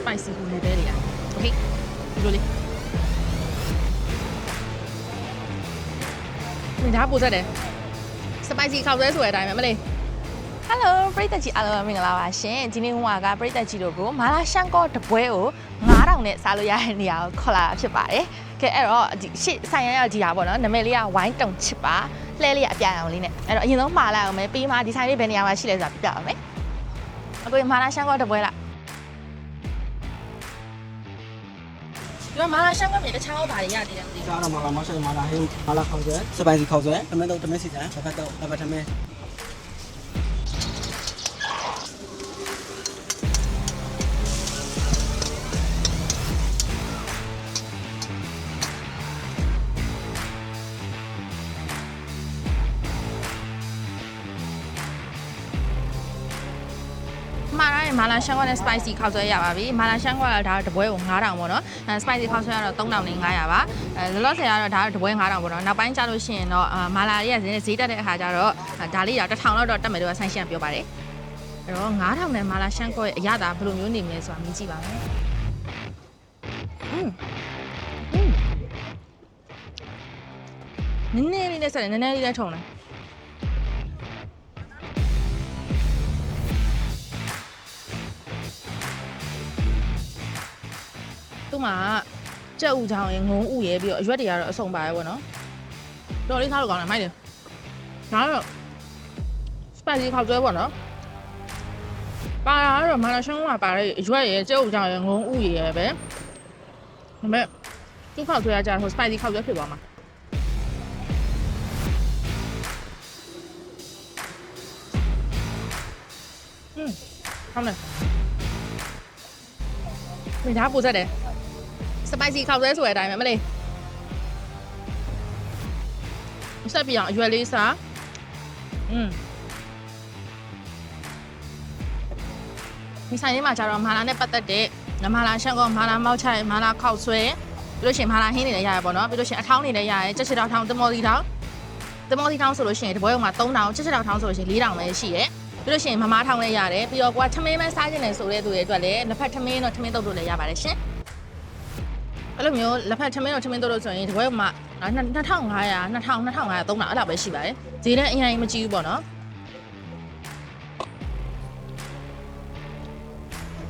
spicy ကို level တွေက okay ဒီလိုလေးမင်းဒါပို့ဆက်တယ် spicy ခောက်ဆွဲဆိုတဲ့အတိုင်းပဲမလေး Hello ပရိသတ်ကြီးအားလုံးမင်္ဂလာပါရှင်ဒီနေ့ဟိုကပရိသတ်ကြီးတို့ကိုမာလာရှန်ကောတပွဲကို9000နဲ့စားလို့ရတဲ့နေရာကိုခေါ်လာတာဖြစ်ပါတယ်ကဲအဲ့တော့ဒီရှေ့ဆိုင်ရရဒီဟာပေါ့နော်နာမည်လေးကဝိုင်းတုံချစ်ပါလှဲလေးကအပြာရောင်လေးနဲ့အဲ့တော့အရင်ဆုံးမှာလိုက်အောင်မယ်ပြီးမှဒီဆိုင်လေးဘယ်နေရာမှာရှိလဲဆိုတာပြပြအောင်မယ်အခုမာလာရှန်ကောတပွဲလား ဒီမှာမာလာရှောင်းကမြေတခြားဘာတွေရသေးတယ်မသိဘူး စားတော့မလားမဆိုင်မလားဟင်းမလားခေါက်ဆွဲစပိုင်စီခေါက်ဆွဲတမန်တော့တမန်စီတန်ဘက်ကတော့ဘက်ထမင်း ရင်မာလာရှန်ကွက်နဲ့ spicy ခောက်ဆွဲရပါပြီမာလာရှန်ကွက်ကဒါတပွဲကို9000ပေါ့နော်အဲ spicy ခောက်ဆွဲကတော့3000နဲ့900ပါအဲလောလောဆယ်ကတော့ဒါတပွဲ9000ပေါ့နော်နောက်ပိုင်းကျလို့ရှိရင်တော့မာလာရဲ့ဈေးတက်တဲ့အခါကျတော့ဒါလေးတော့1000လောက်တော့တက်မယ်လို့ဆိုင်းရှန်ပြောပါတယ်အဲ့တော့9000နဲ့မာလာရှန်ကွက်ရဲ့အရသာဘယ်လိုမျိုးနေမလဲဆိုတာမြင်ကြည့်ပါမယ်နည်းနည်းလေးနဲ့ဆက်တယ်နည်းနည်းလေးနဲ့ထုံတယ် သူ့မှာကြက်ဥချောင်းရယ်ငုံဥရယ်ပြီးတော့အရွက်တွေကတော့အစုံပါရဲပေါ့နော်တော်လေးထားလို့ကောင်းတယ်မိုက်တယ်ဒါတော့ spicy ခောက်ကျွဲပေါ့နော်ပါတာကတော့မာလာရှုံးမှာပါတဲ့အရွက်ရယ်ကြက်ဥချောင်းရယ်ငုံဥရယ်ပဲဒါပေမဲ့သူ့ခောက်ကျွဲကကြာဟို spicy ခောက်ကျွဲဖြစ်သွားမှာอืมဟောင်းတယ်မိသားပို့ဆက်တယ် spicy ခောက်ဆွဲဆိုတဲ့အတိုင်းပဲမလေးဆက်ပြအောင်အရွယ်လေးစားอืมဒီဆိုင်လေးမှာကျတော့မာလာနဲ့ပတ်သက်တဲ့မာလာရှန်ကောမာလာမောက်ချိုင်မာလာခောက်ဆွဲပြီးလို့ရှိရင်မာလာဟင်းနေလည်းရရပါတော့ပြီးလို့ရှိရင်အထောင်းနေလည်းရရဲချက်ချစ်တော်ထောင်းတမော်စီထောင်းတမော်စီထောင်းဆိုလို့ရှိရင်ဒီဘွဲကမှာ3000ချက်ချစ်တော်ထောင်းဆိုလို့ရှိရင်4000ပဲရှိရဲပြီးလို့ရှိရင်မမားထောင်းလည်းရတယ်ပြီးတော့ကွာထမင်းမဲစားခြင်းနဲ့ဆိုတဲ့သူတွေအတွက်လည်းလက်ဖက်ထမင်းတော့ထမင်းတုပ်လို့လည်းရပါတယ်ရှင် အဲ့လိုမျိုးလက်ဖက်ထမင်းတော့ထမင်းတို့လို့ဆိုရင်ဒီဘက်မှာ2500 2000 2500သုံးတာအဲ့လောက်ပဲရှိပါတယ်ဈေးလည်းအရင်မကြည့်ဘူးပေါ့နော်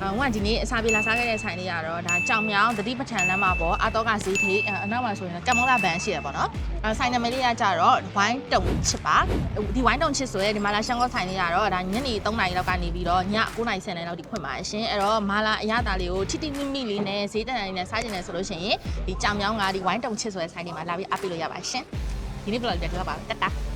အဝမ်ဒီနေ့အစာပြေလာစားခဲ့တဲ့ဆိုင်လေးကတော့ဒါကြောင်မြောင်တတိပဋ္ဌာန်လမ်းမှာပေါ့အာတော့ကဈေးထေးအနောက်မှာဆိုရင်ကမ္မောလာဘန်ရှိရပေါ့နော်အဲဆိုင်နံပါတ်လေးကကြတော့ဝိုင်းတုံချစ်ပါဒီဝိုင်းတုံချစ်ဆိုရဲဒီမာလာရှန်ကောဆိုင်လေးကတော့ဒါညနေ3နာရီလောက်ကနေပြီးတော့ည9နာရီ10နာရီလောက်ဒီခွင့်ပါရှင်အဲ့တော့မာလာအရသာလေးကိုချစ်တိမိမိလေးနဲ့ဈေးတန်လေးနဲ့စားကျင်တယ်ဆိုလို့ရှိရင်ဒီကြောင်မြောင်ကဒီဝိုင်းတုံချစ်ဆိုတဲ့ဆိုင်လေးမှာလာပြီးအပ်ပြီးလို့ရပါရှင်ဒီနေ့ဘယ်လိုလဲပြောပါတတ်တာ